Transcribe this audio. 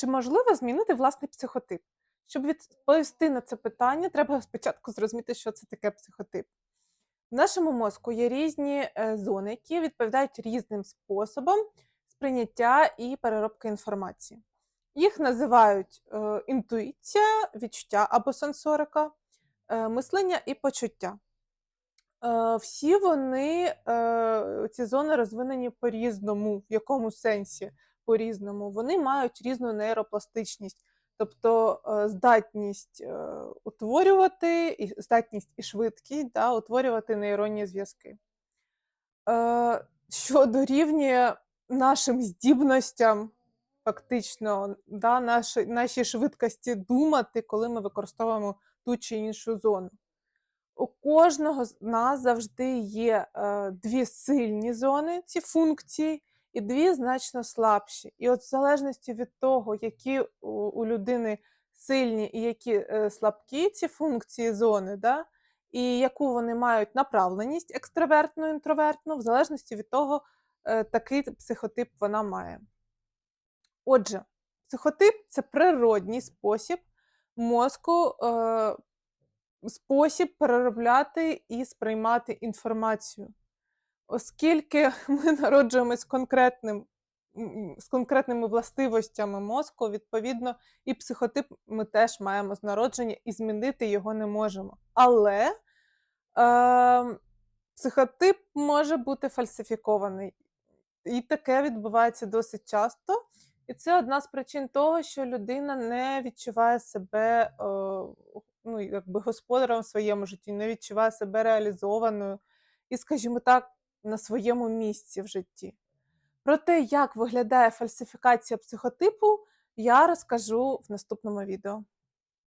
Чи можливо змінити власний психотип? Щоб відповісти на це питання, треба спочатку зрозуміти, що це таке психотип. В нашому мозку є різні е, зони, які відповідають різним способам сприйняття і переробки інформації. Їх називають е, інтуїція, відчуття або сенсорика, е, мислення і почуття. Всі вони, ці зони розвинені по-різному, в якому сенсі по-різному. Вони мають різну нейропластичність, тобто е, здатність е, утворювати, і здатність і швидкість да, утворювати нейронні зв'язки. Е, що дорівнює нашим здібностям, фактично, да, наші, нашій швидкості думати, коли ми використовуємо ту чи іншу зону. У кожного з нас завжди є е, дві сильні зони, ці функції, і дві значно слабші. І от в залежності від того, які у, людини сильні і які е, слабкі ці функції зони, да, і яку вони мають направленість екстравертну, інтровертну, в залежності від того, е, такий психотип вона має. Отже, психотип це природній спосіб мозку, е, спосіб переробляти і сприймати інформацію. Оскільки ми народжуємось конкретним, з конкретними властивостями мозку, відповідно, і психотип ми теж маємо з народження, і змінити його не можемо. Але е, психотип може бути фальсифікований. І таке відбувається досить часто. І це одна з причин того, що людина не відчуває себе е, ну, якби господарем в своєму житті, не відчуває себе реалізованою і, скажімо так, на своєму місці в житті. Про те, як виглядає фальсифікація психотипу, я розкажу в наступному відео.